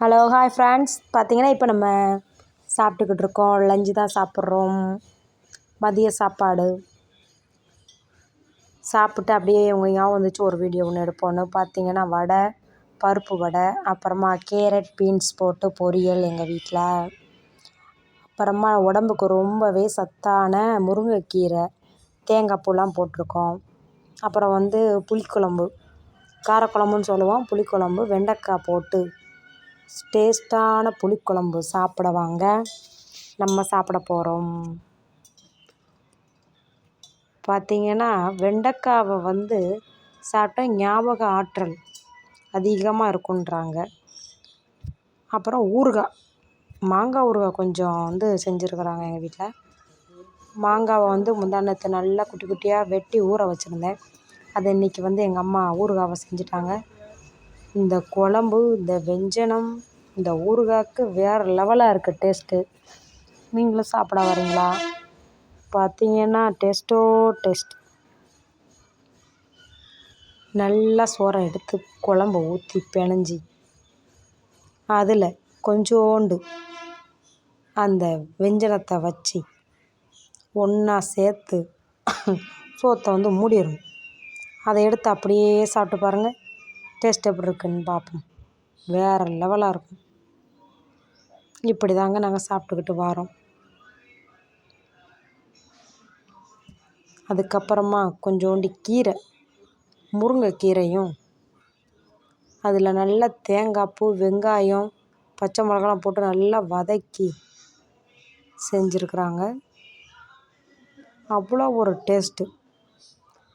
Hello hi friends பார்த்தீங்கன்னா இப்போ நம்ம சாப்பிட்டுக்கிட்டு இருக்கோம். லஞ்சு தான் சாப்பிட்றோம். மதிய சாப்பாடு. சாப்பிட்டு அப்படியே இவங்க ஞாபகம் வந்துச்சு ஒரு வீடியோ ஒன்று எடுப்போன்னு பார்த்தீங்கன்னா வடை பருப்பு வடை அப்புறமா கேரட் பீன்ஸ் போட்டு பொரியல் எங்கள் வீட்டில் அப்புறமா உடம்புக்கு ரொம்பவே சத்தான முருங்கைக்கீரை தேங்காய் பூலாம் போட்டிருக்கோம். அப்புறம் வந்து புளிக்குழம்பு காரக்குழம்புன்னு சொல்லுவோம். புளிக்குழம்பு வெண்டைக்காய் போட்டு டேஸ்ட்டான புளிக்குழம்பு சாப்பிட வாங்க. நம்ம சாப்பிட போகிறோம் பார்த்திங்கன்னா வெண்டைக்காவை வந்து சாப்பிட்டா ஞாபக ஆற்றல் அதிகமாக இருக்குன்றாங்க. அப்புறம் ஊறுகாய். மாங்காய் ஊறுகாய் கொஞ்சம் வந்து செஞ்சுருக்குறாங்க எங்கள் வீட்டில் மாங்காவை வந்து முந்தானத்தை நல்லா குட்டி குட்டியாக வெட்டி ஊற வச்சுருந்தேன். அதை இன்றைக்கி வந்து எங்கள் அம்மா ஊறுகாவை செஞ்சுட்டாங்க. இந்த குழம்பு இந்த வெஞ்சனம் இந்த ஊறுகாய்க்கு வேறு லெவலாக இருக்குது டேஸ்ட்டு நீங்களும் சாப்பிட வரீங்களா? பார்த்தீங்கன்னா டேஸ்ட்டோ டேஸ்ட் நல்லா சோறை எடுத்து குழம்பு ஊற்றி பிணைஞ்சி அதில் கொஞ்சோண்டு அந்த வெஞ்சனத்தை வச்சு ஒன்றா சேர்த்து சோத்தை வந்து மூடிடணும் அதை எடுத்து அப்படியே சாப்பிட்டு பாருங்கள் டேஸ்ட் எப்படி இருக்குன்னு பார்ப்போம். வேறு லெவலாக இருக்கும். இப்படி தாங்க நாங்கள் சாப்பிட்டுக்கிட்டு வரோம். அதுக்கப்புறமா கொஞ்சோண்டு கீரை முருங்கைக்கீரையும் அதில் நல்லா தேங்காய் பூ வெங்காயம் பச்சை மிளகாலாம் போட்டு நல்லா வதக்கி செஞ்சுருக்குறாங்க. அவ்வளோ ஒரு டேஸ்ட்டு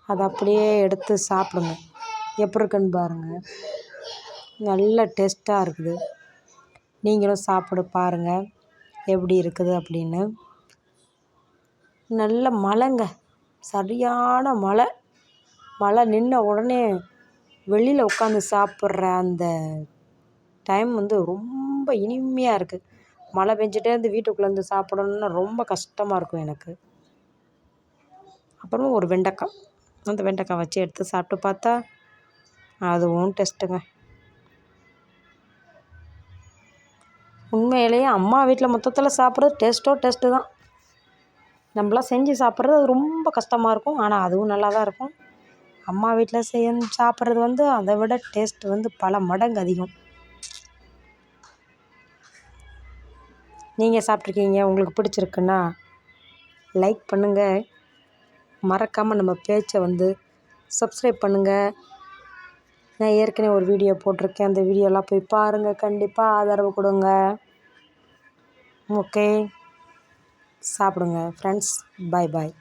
அதை அப்படியே எடுத்து சாப்பிடுங்க. எப்படி இருக்குன்னு பாருங்கள் நல்ல டேஸ்ட்டாக இருக்குது. நீங்களும் சாப்பிட்டு பாருங்கள் எப்படி இருக்குது அப்படின்னு. நல்ல மழைங்க. சரியான மழை. மழை நின்ற உடனே வெளியில் உட்காந்து சாப்பிட்ற அந்த டைம் வந்து ரொம்ப இனிமையாக இருக்குது மழை பெஞ்சிட்டே இருந்து வீட்டுக்குள்ளே இருந்து சாப்பிடணுன்னா ரொம்ப கஷ்டமாக இருக்கும் எனக்கு. அப்புறமா ஒரு வெண்டைக்காய். அந்த வெண்டைக்காய் வச்சு எடுத்து சாப்பிட்டு பார்த்தா அதுவும் டெஸ்ட்டுங்க. உண்மையிலேயே அம்மா வீட்டில் மொத்தத்தில் சாப்பிட்றது டேஸ்ட்டோ டேஸ்ட்டு தான். நம்மளாம் செஞ்சு சாப்பிட்றது அது ரொம்ப கஷ்டமாக இருக்கும். ஆனால் அதுவும் நல்லா தான் இருக்கும். அம்மா வீட்டில் செய்ய சாப்பிட்றது வந்து அதை விட டேஸ்ட் வந்து பல மடங்கு அதிகம். நீங்கள் சாப்பிட்ருக்கீங்க உங்களுக்கு பிடிச்சிருக்குன்னா லைக் பண்ணுங்கள் மறக்காமல் நம்ம பேச்சை வந்து சப்ஸ்கிரைப் பண்ணுங்கள் நான் ஏற்கனவே ஒரு வீடியோ போட்டிருக்கேன். அந்த வீடியோலாம் போய் பாருங்கள் கண்டிப்பாக ஆதரவு கொடுங்க. ஓகே. சாப்பிடுங்க ஃப்ரெண்ட்ஸ் பாய் பாய்